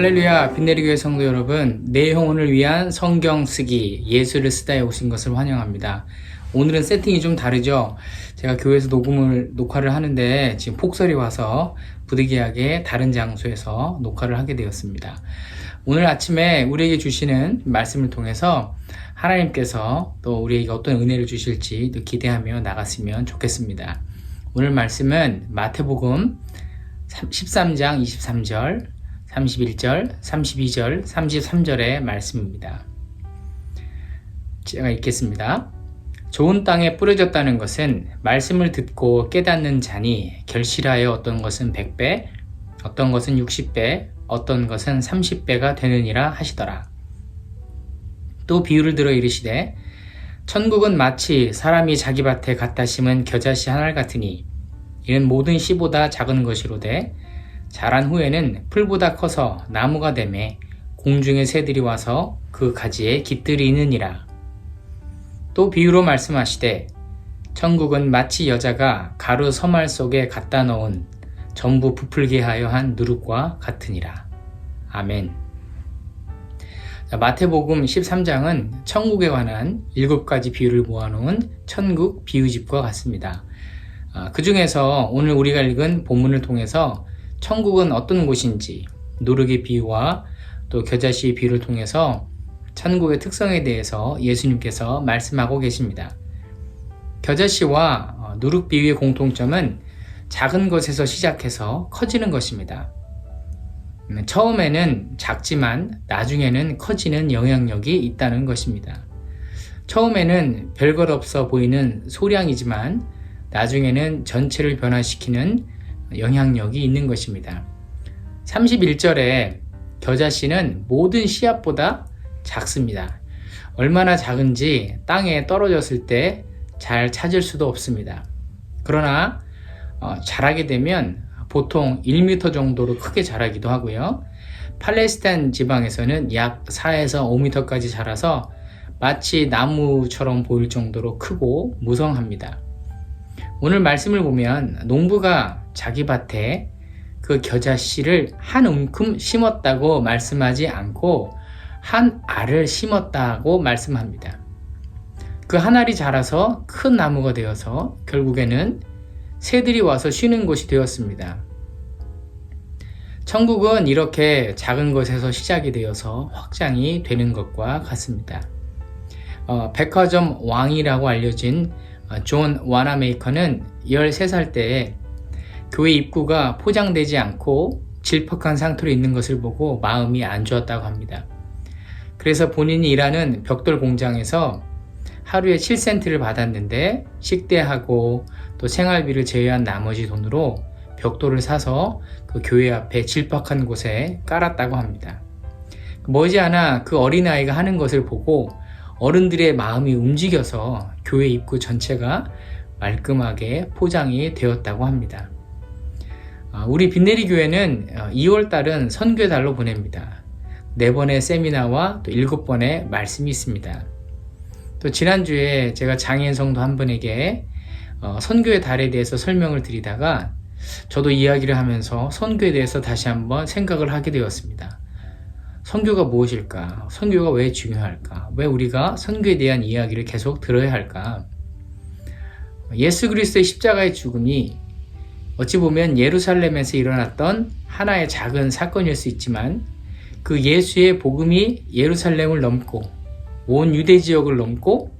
할렐루야. 빈내리교회 성도 여러분 내 영혼을 위한 성경 쓰기 예수를 쓰다에 오신 것을 환영합니다. 오늘은 세팅이 좀 다르죠? 제가 교회에서 녹음을 녹화를 하는데 지금 폭설이 와서 부득이하게 다른 장소에서 녹화를 하게 되었습니다. 오늘 아침에 우리에게 주시는 말씀을 통해서 하나님께서 또 우리에게 어떤 은혜를 주실지 또 기대하며 나갔으면 좋겠습니다. 오늘 말씀은 마태복음 13장 23절 31절, 32절, 33절의 말씀입니다. 제가 읽겠습니다. 좋은 땅에 뿌려졌다는 것은 말씀을 듣고 깨닫는 자니 결실하여 어떤 것은 100배, 어떤 것은 60배, 어떤 것은 30배가 되느니라 하시더라. 또 비유를 들어 이르시되 천국은 마치 사람이 자기 밭에 갖다 심은 겨자씨 하나 같으니 이는 모든 씨보다 작은 것이로되 자란 후에는 풀보다 커서 나무가 되매 공중의 새들이 와서 그 가지에 깃들이 있느니라. 또 비유로 말씀하시되 천국은 마치 여자가 가루 서말 속에 갖다 넣은 전부 부풀게 하여 한 누룩과 같으니라. 아멘. 마태복음 13장은 천국에 관한 일곱 가지 비유를 모아놓은 천국 비유집과 같습니다. 아, 그 중에서 오늘 우리가 읽은 본문을 통해서 천국은 어떤 곳인지 노르의 비유와 또 겨자씨의 비유를 통해서 천국의 특성에 대해서 예수님께서 말씀하고 계십니다. 겨자씨와 어, 누룩 비유의 공통점은 작은 것에서 시작해서 커지는 것입니다. 음, 처음에는 작지만 나중에는 커지는 영향력이 있다는 것입니다. 처음에는 별것 없어 보이는 소량이지만 나중에는 전체를 변화시키는 영향력이 있는 것입니다. 31절에 겨자씨는 모든 씨앗보다 작습니다. 얼마나 작은지 땅에 떨어졌을 때 잘 찾을 수도 없습니다. 그러나 어, 자라게 되면 보통 1m 정도로 크게 자라기도 하고요. 팔레스타인 지방에서는 약 4에서 5m까지 자라서 마치 나무처럼 보일 정도로 크고 무성합니다. 오늘 말씀을 보면 농부가 자기 밭에 그 겨자씨를 한 움큼 심었다고 말씀하지 않고 한 알을 심었다고 말씀합니다. 그 한 알이 자라서 큰 나무가 되어서 결국에는 새들이 와서 쉬는 곳이 되었습니다. 천국은 이렇게 작은 것에서 시작이 되어서 확장이 되는 것과 같습니다. 어, 백화점 왕이라고 알려진 어, 존 와나메이커는 13살 때 교회 입구가 포장되지 않고 질퍽한 상태로 있는 것을 보고 마음이 안 좋았다고 합니다. 그래서 본인이 일하는 벽돌 공장에서 하루에 7센트를 받았는데 식대하고 또 생활비를 제외한 나머지 돈으로 벽돌을 사서 그 교회 앞에 질퍽한 곳에 깔았다고 합니다. 머지않아 그 어린아이가 하는 것을 보고 어른들의 마음이 움직여서 교회 입구 전체가 말끔하게 포장이 되었다고 합니다. 아, 우리 빈내리 교회는 2월달은 어, 선교의 달로 보냅니다. 4번의 세미나와 또 7번의 말씀이 있습니다. 또 지난주에 제가 장애인 성도 한 분에게 어, 선교의 달에 대해서 설명을 드리다가 저도 이야기를 하면서 선교에 대해서 다시 한번 생각을 하게 되었습니다. 선교가 무엇일까? 선교가 왜 중요할까? 왜 우리가 선교에 대한 이야기를 계속 들어야 할까? 예수 그리스도의 십자가의 죽음이 어찌 보면 예루살렘에서 일어났던 하나의 작은 사건일 수 있지만 그 예수의 복음이 예루살렘을 넘고 온 유대 지역을 넘고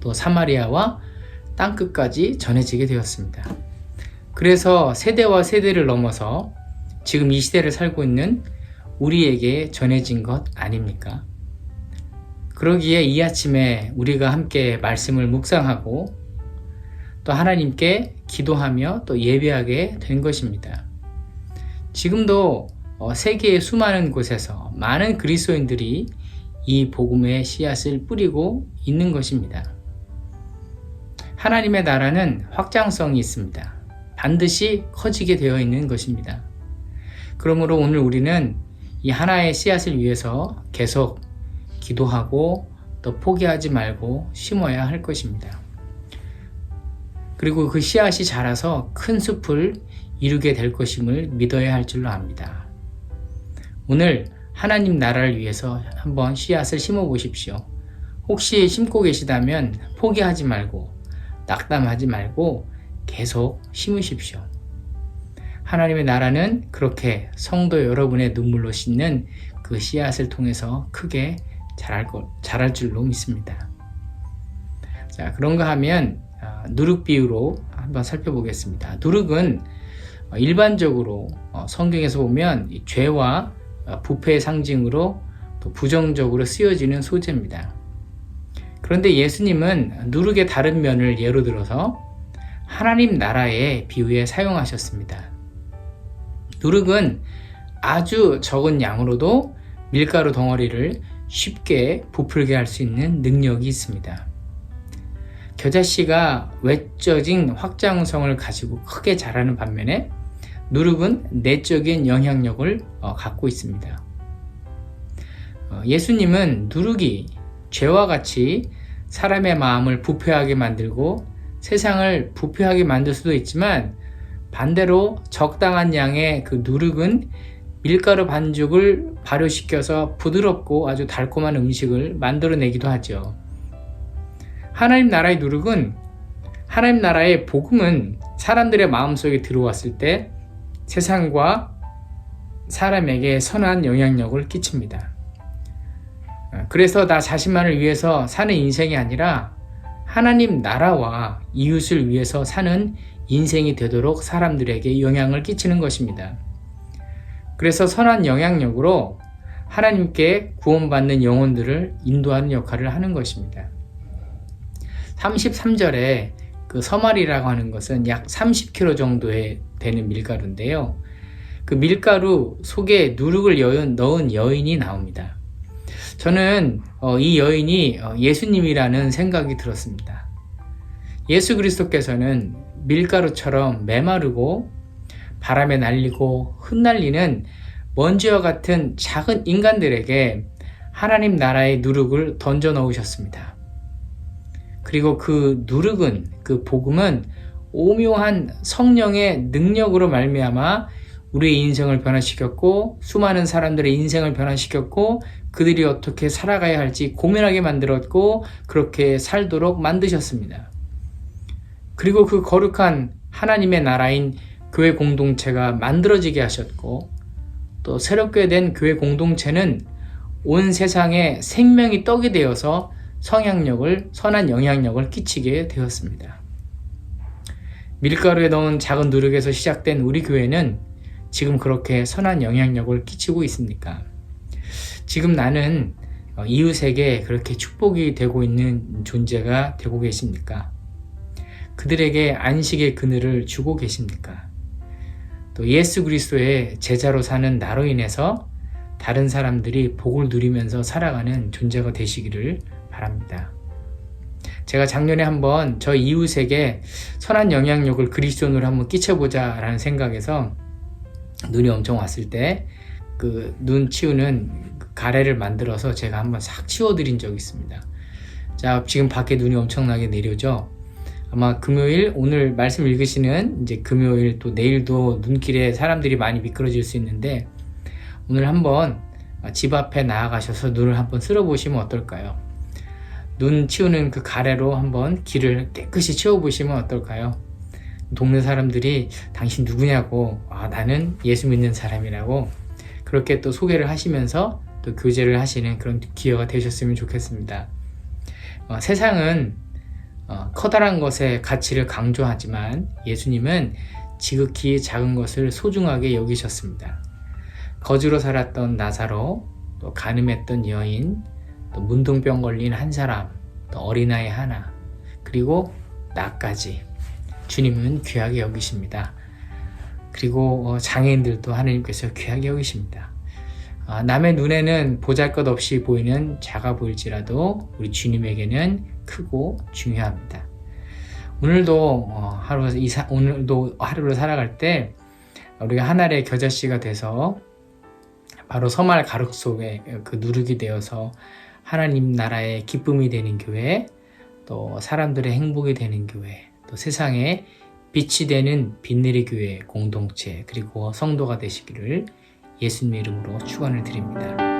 또 사마리아와 땅끝까지 전해지게 되었습니다. 그래서 세대와 세대를 넘어서 지금 이 시대를 살고 있는 우리에게 전해진 것 아닙니까? 그러기에 이 아침에 우리가 함께 말씀을 묵상하고 또 하나님께 기도하며 또 예배하게 된 것입니다. 지금도 어, 세계의 수많은 곳에서 많은 그리스도인들이 이 복음의 씨앗을 뿌리고 있는 것입니다. 하나님의 나라는 확장성이 있습니다. 반드시 커지게 되어 있는 것입니다. 그러므로 오늘 우리는 이 하나의 씨앗을 위해서 계속 기도하고 또 포기하지 말고 심어야 할 것입니다. 그리고 그 씨앗이 자라서 큰 숲을 이루게 될 것임을 믿어야 할 줄로 압니다. 오늘 하나님 나라를 위해서 한번 씨앗을 심어 보십시오. 혹시 심고 계시다면 포기하지 말고 낙담하지 말고 계속 심으십시오. 하나님의 나라는 그렇게 성도 여러분의 눈물로 씻는 그 씨앗을 통해서 크게 자랄, 거, 자랄 줄로 믿습니다. 자, 그런가 하면 아, 누룩 비유로 한번 살펴보겠습니다. 누룩은 일반적으로 어, 성경에서 보면 이 죄와 어, 부패의 상징으로 또 부정적으로 쓰여지는 소재입니다. 그런데 예수님은 누룩의 다른 면을 예로 들어서 하나님 나라의 비유에 사용하셨습니다. 누룩은 아주 적은 양으로도 밀가루 덩어리를 쉽게 부풀게 할 수 있는 능력이 있습니다. 겨자씨가 외적인 확장성을 가지고 크게 자라는 반면에 누룩은 내적인 영향력을 어, 갖고 있습니다. 어, 예수님은 누룩이 죄와 같이 사람의 마음을 부패하게 만들고 세상을 부패하게 만들 수도 있지만 반대로 적당한 양의 그 누룩은 밀가루 반죽을 발효시켜서 부드럽고 아주 달콤한 음식을 만들어내기도 하죠. 하나님 나라의 누룩은 하나님 나라의 복음은 사람들의 마음속에 들어왔을 때 세상과 사람에게 선한 영향력을 끼칩니다. 그래서 나 자신만을 위해서 사는 인생이 아니라 하나님 나라와 이웃을 위해서 사는 인생이 되도록 사람들에게 영향을 끼치는 것입니다. 그래서 선한 영향력으로 하나님께 구원받는 영혼들을 인도하는 역할을 하는 것입니다. 33절에 그 서말이라고 하는 것은 약 30kg 정도의 되는 밀가루인데요. 그 밀가루 속에 누룩을 넣은 여인이 나옵니다. 저는 어, 이 여인이 어, 예수님이라는 생각이 들었습니다. 예수 그리스도께서는 밀가루처럼 메마르고 바람에 날리고 흩날리는 먼지와 같은 작은 인간들에게 하나님 나라의 누룩을 던져 넣으셨습니다. 그리고 그 누룩은 그 복음은 오묘한 성령의 능력으로 말미암아 우리의 인생을 변화시켰고 수많은 사람들의 인생을 변화시켰고 그들이 어떻게 살아가야 할지 고민하게 만들었고 그렇게 살도록 만드셨습니다. 그리고 그 거룩한 하나님의 나라인 교회 공동체가 만들어지게 하셨고 또 새롭게 된 교회 공동체는 온 세상에 생명이 떡이 되어서 성향력을 선한 영향력을 끼치게 되었습니다. 밀가루에 넣은 작은 누룩에서 시작된 우리 교회는 지금 그렇게 선한 영향력을 끼치고 있습니까? 지금 나는 어, 이웃에게 그렇게 축복이 되고 있는 존재가 되고 계십니까? 그들에게 안식의 그늘을 주고 계십니까? 또 예수 그리스도의 제자로 사는 나로 인해서 다른 사람들이 복을 누리면서 살아가는 존재가 되시기를 바랍니다. 제가 작년에 한번 저 이웃에게 선한 영향력을 그리스도인으로 한번 끼쳐보자 라는 생각에서 눈이 엄청 왔을 때 그 눈 치우는 그 가래를 만들어서 제가 한번 싹 치워드린 적이 있습니다. 자, 지금 밖에 눈이 엄청나게 내려죠? 아마 금요일, 오늘 말씀 읽으시는 이제 금요일 또 내일도 눈길에 사람들이 많이 미끄러질 수 있는데 오늘 한번 집 앞에 나아가셔서 눈을 한번 쓸어보시면 어떨까요? 눈 치우는 그 가래로 한번 길을 깨끗이 치워보시면 어떨까요? 동네 사람들이 당신 누구냐고 아, 나는 예수 믿는 사람이라고 그렇게 또 소개를 하시면서 또 교제를 하시는 그런 기회가 되셨으면 좋겠습니다. 어, 세상은 어, 커다란 것의 가치를 강조하지만 예수님은 지극히 작은 것을 소중하게 여기셨습니다. 거지로 살았던 나사로, 또 가늠했던 여인, 또 문둥병 걸린 한 사람, 또 어린아이 하나, 그리고 나까지 주님은 귀하게 여기십니다. 그리고 어, 장애인들도 하나님께서 귀하게 여기십니다. 아, 남의 눈에는 보잘 것 없이 보이는 작아 보일지라도 우리 주님에게는 크고 중요합니다. 오늘도 어, 하루 이사 오늘도 하루를 살아갈 때 우리가 하나의 겨자씨가 돼서 바로 서말 가륵 속에 그 누룩이 되어서 하나님 나라의 기쁨이 되는 교회, 또 사람들의 행복이 되는 교회, 또 세상에 빛이 되는 빛내리 교회 공동체, 그리고 성도가 되시기를 예수님 이름으로 축원을 드립니다.